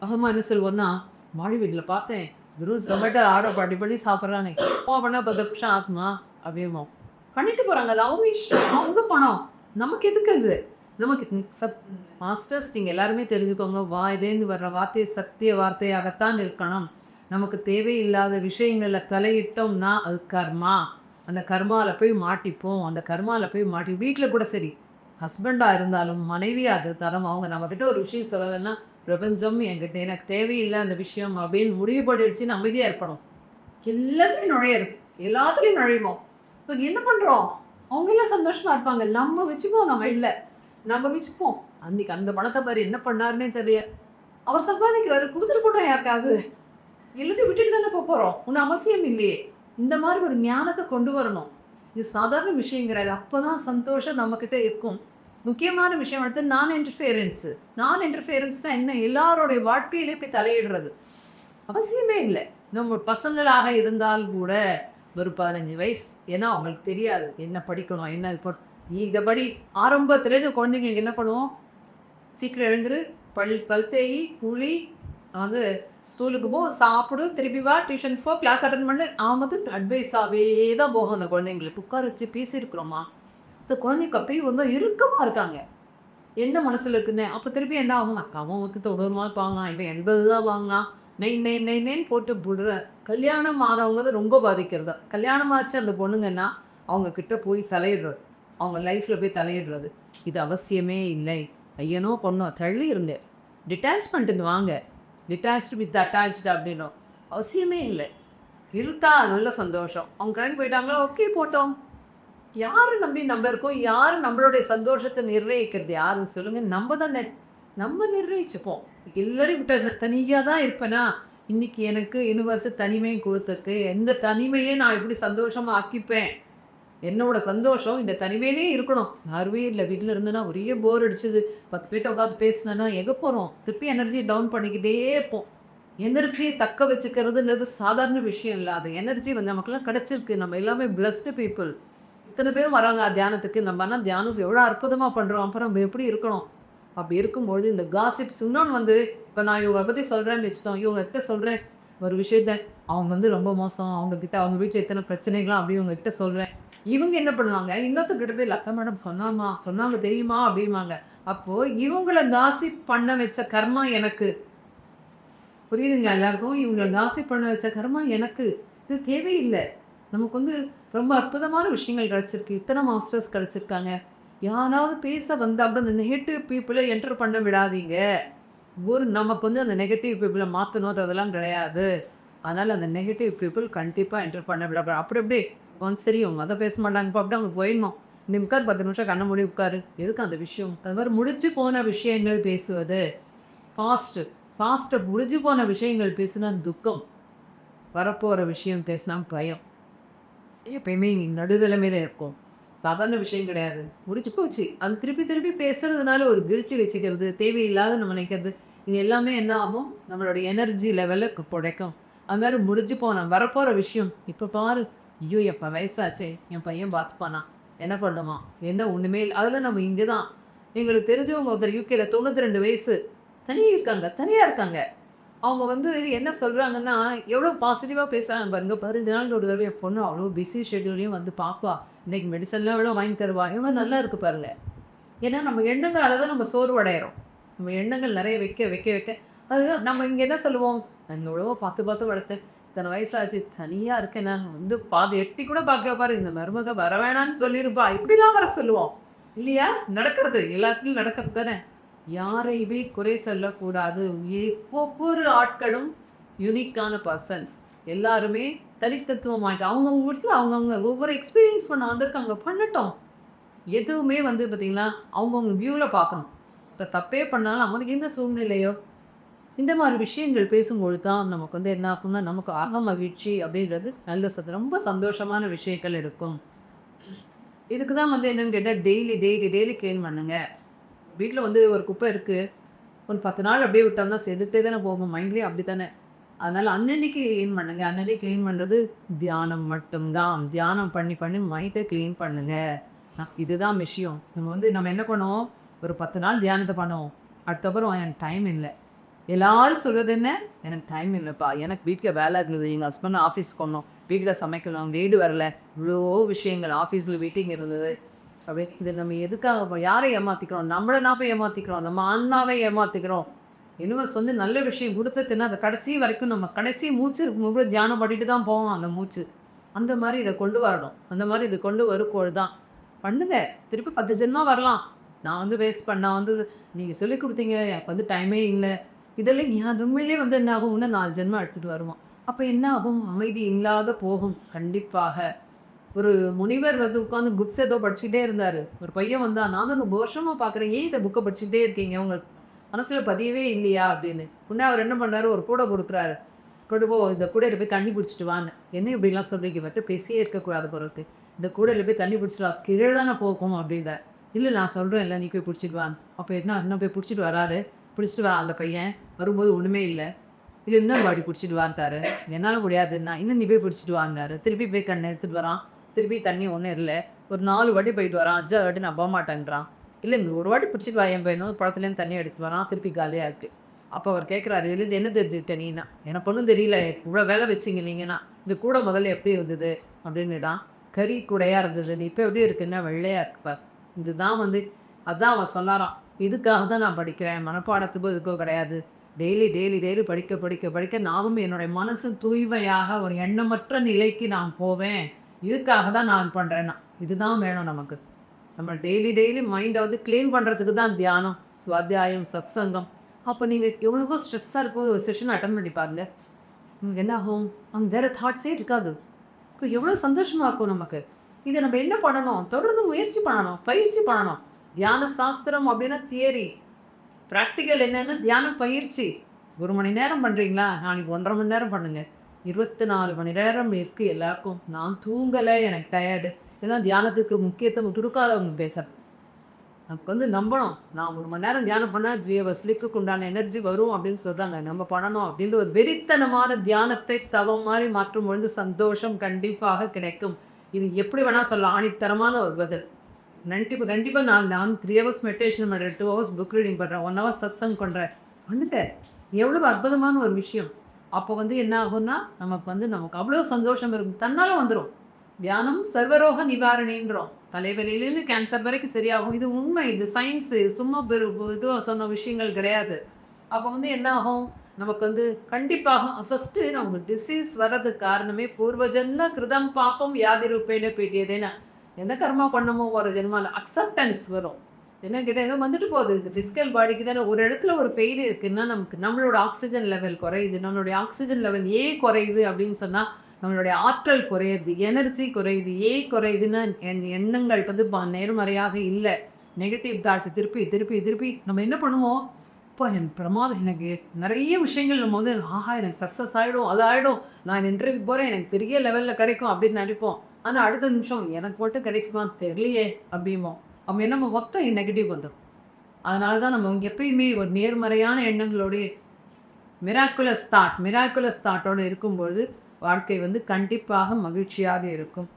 அகமா என்ன சொல்லுவோன்னா மாடி வீட்டில் பார்த்தேன் வெறும் ஜொமேட்டோ ஆர்டர் பண்ணி பண்ணி சாப்பிட்றாங்க ஓ பண்ணால் பத்து நிமிஷம் ஆகுமா அப்படியுமோ பண்ணிட்டு போகிறாங்க அது அவங்க இஷ்டம் அவங்க பணம். நமக்கு எதுக்கு அது? நமக்கு சத் மாஸ்டர்ஸ் நீங்கள் எல்லாருமே தெரிஞ்சுக்கோங்க வா இதேந்து வர்ற வார்த்தை சத்திய வார்த்தையாகத்தான் இருக்கணும். நமக்கு தேவையில்லாத விஷயங்களில் தலையிட்டோம்னா அது கர்மா. அந்த கர்மாவில் போய் மாட்டிப்போம் அந்த கர்மாவில் போய் மாட்டி வீட்டில் கூட சரி ஹஸ்பண்டாக இருந்தாலும் மனைவியாக இருந்தாலும் அவங்க நம்மக்கிட்ட ஒரு விஷயம் சொல்லலைன்னா பிரபஞ்சம் என்கிட்ட எனக்கு தேவையில்லை அந்த விஷயம் அப்படின்னு முடிவு போட்டுடுச்சின்னு அமைதியாக இருக்கணும் எல்லாத்துலேயும் நுழையிறது எல்லாத்துலேயும் நுழைவோம். இப்போ என்ன பண்ணுறோம் அவங்க எல்லாம் சந்தோஷமாக இருப்பாங்க. நம்ம வச்சுப்போம். நம்ம இல்லை. நம்ம வச்சுப்போம். அன்னைக்கு அந்த பணத்தை பாரு என்ன பண்ணாருன்னே தெரிய அவர் சம்பாதிக்கிறாரு. கொடுத்துட்டு போட்டோம் யாருக்காவது? எல்லாத்தையும் விட்டுட்டு தானே போக போகிறோம் ஒன்றும் அவசியம் இல்லையே. இந்த மாதிரி ஒரு ஞானத்தை கொண்டு வரணும். இது சாதாரண விஷயங்கிறது அப்போ தான் சந்தோஷம் நமக்கு இருக்கும். முக்கியமான விஷயம் எடுத்து நான் இன்டர்ஃபியரன்ஸு நான் இன்டர்ஃபியரன்ஸ்னால் என்ன? எல்லாரோடைய வாழ்க்கையிலே போய் தலையிடுறது. அவசியமே இல்லை. நம்ம பசங்களாக இருந்தால் கூட ஒரு பதினஞ்சு வயசு. ஏன்னா அவங்களுக்கு தெரியாது. என்ன படிக்கணும் என்ன இப்போ இதபடி ஆரம்பத்துலேருந்து குழந்தைங்களுக்கு என்ன பண்ணுவோம்? சீக்கிரம் எழுந்துரு பல் பல் தேயி குழி வந்து ஸ்கூலுக்கு போ சாப்பிடு திருப்பி வா டியூஷன் போ கிளாஸ் அட்டன் பண்ணு. ஆமத்து அட்வைஸாகவே தான் போகும் அந்த குழந்தைங்களுக்கு. உட்கார வச்சு பேசியிருக்கிறோமா? இந்த குழந்தைக்கு அப்படியே ரொம்ப இறுக்கமாக இருக்காங்க. என்ன மனசில் இருக்குன்னு? அப்போ திருப்பி என்ன ஆகும்? அக்காவும் வந்து தொண்ணூறு மார்க் வாங்கலாம் எண்பது தான் வாங்கலாம் நெய் நெய் நெய் நெய்ன்னு போட்டு புடுற கல்யாணம் ஆனவங்க தான் ரொம்ப பாதிக்கிறது. கல்யாணம் ஆச்சு அந்த பொண்ணுங்கன்னா அவங்கக்கிட்ட போய் தலையிடுறது. அவங்க லைஃப்பில் போய் தலையிடுறது. இது அவசியமே இல்லை. ஐயனோ பொண்ணோ தள்ளி இருந்தேன் டிட்டாச்மெண்ட் வாங்க. டிட்டாச்டு வித் அட்டாச்டு அப்படின்னும். அவசியமே இல்லை. இருக்கா நல்ல சந்தோஷம். அவங்க கிளம்பி போயிட்டாங்களா? ஓகே போட்டோம். யார் நம்பி நம்ம இருக்கோம்? யார் நம்மளுடைய சந்தோஷத்தை நிர்ணயிக்கிறது? யாருன்னு சொல்லுங்கள் நம்ம தான். நெ- நம்ம நிர்ணயிச்சுப்போம். எல்லோரும் விட்ட தனியாக தான் இருப்பேனா? இன்றைக்கி எனக்கு யூனிவர்ஸு தனிமையும் கொடுத்துருக்கு. எந்த தனிமையே நான் எப்படி சந்தோஷமாக ஆக்கிப்பேன்? என்னோட சந்தோஷம் இந்த தனிமையிலே இருக்கணும். யாருமே இல்லை வீட்டில் இருந்தேன்னா ஒரே போர் அடிச்சுது. பத்து பேர்ட்ட உட்காந்து பேசினேன்னா எங்கே போகிறோம் திருப்பி எனர்ஜியை டவுன் பண்ணிக்கிட்டே இருப்போம். எனர்ஜியை தக்க வச்சுக்கிறதுன்றது சாதாரண விஷயம் இல்லை. அது எனர்ஜி வந்து நமக்குலாம் கிடச்சிருக்கு. நம்ம எல்லாமே பிளஸ்டு பீப்புள் இத்தனை பேரும் வராங்க தியானத்துக்கு. நம்ம ஆனால் தியானம் எவ்வளோ அற்புதமாக பண்ணுறோம் அப்புறம் நம்ம எப்படி இருக்கணும்? அப்படி இருக்கும்பொழுது இந்த காசிப்ஸ் இன்னொன்று வந்து இப்போ நான் இவங்க பற்றி சொல்கிறேன்னு வச்சுட்டோம் இவங்க கிட்ட சொல்கிறேன் ஒரு விஷயத்த. அவங்க வந்து ரொம்ப மோசம். அவங்க கிட்ட அவங்க வீட்டில் எத்தனை பிரச்சனைகளும் அப்படி இவங்க கிட்ட சொல்கிறேன் இவங்க என்ன பண்ணுவாங்க? இன்னொருத்தக்கிட்ட போய் லதா மேடம் சொன்னாமா? சொன்னாங்க தெரியுமா? அப்படிம்பாங்க. அப்போது இவங்கள காசிப் பண்ண வச்ச கர்மா எனக்கு. புரியுதுங்க எல்லாருக்கும்? இவங்கள காசிப் பண்ண வச்ச கர்மா எனக்கு. இது தேவையில்லை. நமக்கு வந்து ரொம்ப அற்புதமான விஷயங்கள் கிடச்சிருக்கு. இத்தனை மாஸ்டர்ஸ் கிடச்சிருக்காங்க. யாராவது பேச வந்தால் கூட அந்த நெகட்டிவ் பீப்புளை என்டர் பண்ண விடாதீங்க. ஒரு நமக்கு வந்து அந்த நெகட்டிவ் பீப்புளை மாற்றணுன்றதெல்லாம் கிடையாது. அதனால் அந்த நெகட்டிவ் பீப்புள் கண்டிப்பாக என்டர் பண்ண விட அப்படி அப்படி ஒன் சரி அவங்க அதை பேச மாட்டாங்க. அப்படி அவங்க போயிடணும். நீ உட்கார் பத்து நிமிஷம் கண்ண மூடி உட்காரு. எதுக்கு அந்த விஷயம்? அது மாதிரி முடிஞ்சு போன விஷயங்கள் பேசுவது. பாஸ்ட்டு பாஸ்ட்டை முடிஞ்சு போன விஷயங்கள் பேசுனா துக்கம். வரப்போகிற விஷயம் பேசினா பயம். எப்பயுமே இங்கே நடுநிலைமையில இருக்கும். சாதாரண விஷயம் கிடையாது. முடிச்சு போச்சு. அது திருப்பி திருப்பி பேசுறதுனால ஒரு கில்ட்டி வச்சுக்கிறது தேவையில்லாத நம்ம நினைக்கிறது இது எல்லாமே என்ன ஆகும்? நம்மளோட எனர்ஜி லெவலுக்கு புடைக்கும். அது மாதிரி முடிஞ்சு போன வரப்போகிற விஷயம் இப்போ பாரு ஐயோ எப்போ வயசாச்சே. என் பையன் பார்த்துப்பானா என்ன பண்ணுமா? என்ன ஒன்றுமே இல்லை. அதில் நம்ம இங்கே தான் எங்களுக்கு தெரிஞ்சவங்க ஒருத்தர் யூகேல தொண்ணூற்றி ரெண்டு வயசு. தனியாக இருக்காங்க தனியாக இருக்காங்க. அவங்க வந்து என்ன சொல்கிறாங்கன்னா எவ்வளோ பாசிட்டிவாக பேசுகிறாங்க பாருங்க. பதினஞ்சு நாள் ஒரு தடவை என் பொண்ணு அவ்வளோ பிஸி ஷெட்யூலையும் வந்து பார்ப்பா இன்றைக்கி மெடிசன்லாம் எவ்வளோ வாங்கி தருவா? எவ்வளோ நல்லா இருக்குது பாருங்கள் ஏன்னா நம்ம எண்ணங்களால் தான் நம்ம சோர்வடைகிறோம் நம்ம எண்ணங்கள் நிறைய வைக்க வைக்க வைக்க. அது நம்ம இங்கே என்ன சொல்லுவோம்? நான் எவ்வளவோ பார்த்து பார்த்து வளர்த்தேன். இத்தனை வயசாச்சு தனியாக இருக்கேன்? நான் வந்து பாதி எட்டி கூட பார்க்குற பாரு இந்த மருமக வர வேணான்னு சொல்லியிருப்பா. இப்படிலாம் வர சொல்லுவோம். இல்லையா? நடக்கிறது. எல்லாத்துலையும் நடக்கிறது தானே. யாரையுமே குறை சொல்லக்கூடாது. ஒவ்வொரு ஆட்களும் யூனிக்கான பர்சன்ஸ் எல்லாருமே தனித்தத்துவமாக அவங்கவுங்க வீட்டில் அவங்கவுங்க ஒவ்வொரு எக்ஸ்பீரியன்ஸ் பண்ண வந்திருக்காங்க பண்ணட்டும். எதுவுமே வந்து பார்த்திங்கன்னா அவங்கவுங்க வியூவில் பார்க்கணும். இப்போ தப்பே பண்ணாலும் அவனுக்கு எந்த சூழ்நிலையோ இந்த மாதிரி விஷயங்கள் பேசும்பொழுது தான் நமக்கு வந்து என்ன ஆகும்னா நமக்கு அக மகிழ்ச்சி அப்படின்றது நல்ல ரொம்ப சந்தோஷமான விஷயங்கள் இருக்கும். இதுக்கு தான் வந்து என்னென்னு கேட்டால் டெய்லி டெய்லி டெய்லி க்ளீன் பண்ணுங்க. வீட்டில் வந்து ஒரு குப்பை இருக்குது ஒரு பத்து நாள் அப்படியே விட்டோம்னா செதுக்கிட்டே தானே போகும். மைண்ட்லேயே அப்படி தானே. அதனால் அன்னன்னைக்கு க்ளீன் பண்ணுங்க. அன்னன்னைக்கு க்ளீன் பண்ணுறது தியானம் மட்டும்தான். தியானம் பண்ணி பண்ணி மைண்டை க்ளீன் பண்ணுங்க. இதுதான் விஷயம். நம்ம வந்து நம்ம என்ன பண்ணுவோம்? ஒரு பத்து நாள் தியானத்தை பண்ணுவோம். அதுக்கப்புறம் எனக்கு டைம் இல்லை. எல்லாரும் சொல்கிறது என்ன? எனக்கு டைம் இல்லைப்பா. எனக்கு வீட்டில் வேலை இருந்தது. எங்கள் ஹஸ்பண்ட் ஆஃபீஸ் போனோம். வீட்டில் சமைக்கணும். வீடு வரல. இவ்வளோ விஷயங்கள். ஆஃபீஸில் மீட்டிங் இருந்தது. அப்படியே இது நம்ம எதுக்காக யாரை ஏமாற்றிக்கிறோம் நம்மளை நான் போய் ஏமாற்றிக்கிறோம் நம்ம அண்ணாவை ஏமாற்றிக்கிறோம் யூனிவர்ஸ் வந்து நல்ல விஷயம் கொடுத்ததுன்னா அந்த கடைசி வரைக்கும் நம்ம கடைசி மூச்சு இருக்கும்போது தியானம் பண்ணிட்டு தான் போவோம் அந்த மூச்சு. அந்த மாதிரி இதை கொண்டு வரணும். அந்த மாதிரி இதை கொண்டு வரும்போது தான். பண்ணுங்க. திருப்பி பத்து ஜென்மா வரலாம். நான் வந்து வேஸ்ட் பண்ண வந்து நீங்கள் சொல்லிக் கொடுத்தீங்க. எனக்கு வந்து டைமே இல்லை. இதெல்லாம் ஏன் உண்மையிலே வந்து என்ன ஆகும்? இன்னும் நாலு ஜென்மம் எடுத்துகிட்டு வருவோம் அப்போ என்ன ஆகும்? அமைதி இல்லாத போகும். கண்டிப்பாக. ஒரு முனிவர் வந்து உட்காந்து புக்ஸ் ஏதோ படிச்சுட்டே இருந்தார். ஒரு பையன் வந்தா நான் ரொம்ப வருஷமாக பார்க்குறேன். ஏன் இந்த புக்கை படிச்சுட்டே இருக்கீங்க? உங்க மனசில் பதியவே இல்லையா? அப்படின்னு. உடனே அவர் என்ன பண்ணார் ஒரு கூடை கொடுக்குறாரு. கொண்டு போ. இந்த கூடையில் போய் தண்ணி பிடிச்சிட்டு வான்னு. என்ன இப்படிலாம் சொல்கிறீங்க மட்டும் பேசியே இருக்கக்கூடாது பொறுத்து இந்த கூடையில் போய் தண்ணி பிடிச்சிட்டு கீழே தானே போகும்? அப்படின்னு இல்லை நான் சொல்கிறேன் இல்லை நீ போய் பிடிச்சிட்டு வாங்க அப்போ என்ன? இன்னும் போய் பிடிச்சிட்டு வராரு. பிடிச்சிட்டு வா அந்த பையன். வரும்போது ஒன்றுமே இல்லை. இது என்ன பாடி பிடிச்சிட்டு வான்ட்டாரு என்னால் முடியாதுன்னா இன்னும் நீ போய் பிடிச்சிட்டு வாங்காரு திருப்பி போய் கண்ணை எடுத்துகிட்டு வரான். திருப்பி தண்ணி ஒன்றும் இல்லை. ஒரு நாலு வாட்டி போயிட்டு வரான். அஞ்சாவது வாட்டி நான் போக மாட்டேங்கிறான் இல்லை இந்த ஒரு வாட்டி பிடிச்சிட்டு வா என் பையனும். குளத்துலேருந்து தண்ணி எடுத்துட்டு வரான். திருப்பி காலியாக இருக்குது அப்போ அவர் கேட்குறாரு இதுலேருந்து என்ன தெரிஞ்சுக்கிட்ட நீனா? எனக்கு ஒன்றும் தெரியல. இவ்வளோ வேலை வச்சிங்க நீங்கன்னா இந்த கூடை முதல்ல எப்படி இருந்தது? அப்படின்னுடான் கறி கூடையாக இருந்தது. நீ இப்போ எப்படி இருக்குன்னா வெள்ளையாக இருக்குப்பா இதுதான் வந்து அதான் அவன் சொன்னாரான் இதுக்காக தான் நான் படிக்கிறேன். மனப்பாடத்துக்கோ இதுக்கோ கிடையாது. டெய்லி டெய்லி டெய்லி படிக்க படிக்க படிக்க நானும் என்னுடைய மனசு தூய்மையாக ஒரு எண்ணமற்ற நிலைக்கு நான் போவேன். இதுக்காக தான் நான் பண்ணுறேன்னா இதுதான் வேணும் நமக்கு. நம்ம டெய்லி டெய்லி மைண்டை வந்து க்ளீன் பண்ணுறதுக்கு தான் தியானம் சுவாத்தியாயம் சத்சங்கம். அப்போ நீங்கள் எவ்வளவோ ஸ்ட்ரெஸ்ஸாக இருக்கும். ஒரு செஷன் அட்டன் பண்ணி பாருங்க. உங்களுக்கு என்ன ஆகும்? அங்கே வேறு தாட்ஸே இருக்காது. எவ்வளோ சந்தோஷமாக இருக்கும் நமக்கு. இதை நம்ம என்ன பண்ணணும்? தொடர்ந்து முயற்சி பண்ணணும் பயிற்சி பண்ணணும். தியான சாஸ்திரம் அப்படின்னா தியரி. ப்ராக்டிக்கல் என்னென்னு தியான பயிற்சி. ஒரு மணி நேரம் பண்ணுறீங்களா நாளைக்கு ஒன்றரை மணி நேரம் பண்ணுங்கள் இருபத்தி நாலு மணி நேரம் இருக்குது எல்லாருக்கும். நான் தூங்கலை எனக்கு டயர்டு இதெல்லாம் தியானத்துக்கு முக்கியத்துவம் கொடுக்காதவங்க பேசுகிறேன் நமக்கு வந்து நம்பணும். நான் ஒரு மணி நேரம் தியானம் பண்ணால் த்ரீ ஹவர்ஸ்லிக்கு உண்டான எனர்ஜி வரும் அப்படின்னு சொல்கிறாங்க நம்ம பண்ணணும் அப்படின்ற ஒரு வெறித்தனமான தியானத்தை தவம் மாதிரி மாற்றும் பொழுது சந்தோஷம் கண்டிப்பாக கிடைக்கும். இது எப்படி வேணால் சொல்லலாம். ஆணித்தரமான ஒரு பதில். கண்டிப்பாக கண்டிப்பாக நான் நான் த்ரீ ஹவர்ஸ் மெடிடேஷன் பண்ணுறேன் டூ ஹவர்ஸ் புக் ரீடிங் பண்ணுறேன் ஒன் ஹவர் சத்சங் பண்ணுறேன் வந்துட்டு. எவ்வளோ அற்புதமான ஒரு விஷயம். அப்போ வந்து என்ன ஆகும்னா நமக்கு வந்து நமக்கு அவ்வளோ சந்தோஷம் இருக்கும் தன்னால் வந்துடும் தியானம் சர்வரோக நிவாரணின்றோம். தலைவலியிலேருந்து கேன்சர் வரைக்கும் சரியாகும். இது உண்மை இது சயின்ஸு சும்மா பெரு இதுவாக சொன்ன விஷயங்கள் கிடையாது. அப்போ வந்து என்ன ஆகும்? நமக்கு வந்து கண்டிப்பாக ஃபஸ்ட்டு நமக்கு டிசீஸ் வர்றதுக்கு காரணமே பூர்வஜன்ன கிருதம் பாப்பம் யாதி ரூபேன பீட்டியதேனா. என்ன கர்மா பண்ணமோ ஒரு ஜென்மாவில் அக்செப்டன்ஸ் வரும். என்ன கேட்டால் ஏதோ வந்துட்டு போகுது. இந்த ஃபிசிக்கல் பாடிக்கு தானே ஒரு இடத்துல ஒரு ஃபெயில் இருக்குன்னா நமக்கு நம்மளோட ஆக்சிஜன் லெவல் குறையுது. நம்மளுடைய ஆக்சிஜன் லெவல் ஏ குறையுது அப்படின்னு சொன்னால் நம்மளுடைய ஆற்றல் குறையுது எனர்ஜி குறையுது ஏ குறையுதுன்னா என் எண்ணங்கள் வந்து நேர்மறையாக இல்லை. நெகட்டிவ் தாட்ஸ் திருப்பி திருப்பி திருப்பி நம்ம என்ன பண்ணுவோம்? இப்போ என் பிரமாதம் எனக்கு நிறைய விஷயங்கள் நம்ம வந்து ஆஹா எனக்கு சக்ஸஸ் ஆகிடும் அது ஆகிடும் நான் இன்டர்வியூ போகிறேன் எனக்கு பெரிய லெவலில் கிடைக்கும் அப்படின்னு நினைப்போம். ஆனால் அடுத்த நிமிஷம் எனக்கு மட்டும் கிடைக்குமா? தெரியலையே அப்படிமோ அவன் என்ன மொத்தம் நெகட்டிவ் வந்துடும் அதனால தான் நம்ம எப்பயுமே ஒரு நேர்மறையான எண்ணங்களோடைய மிராக்குலஸ் தாட் மிராக்குலஸ் தாட்டோடு இருக்கும்பொழுது வாழ்க்கை வந்து கண்டிப்பாக மகிழ்ச்சியாக இருக்கும்.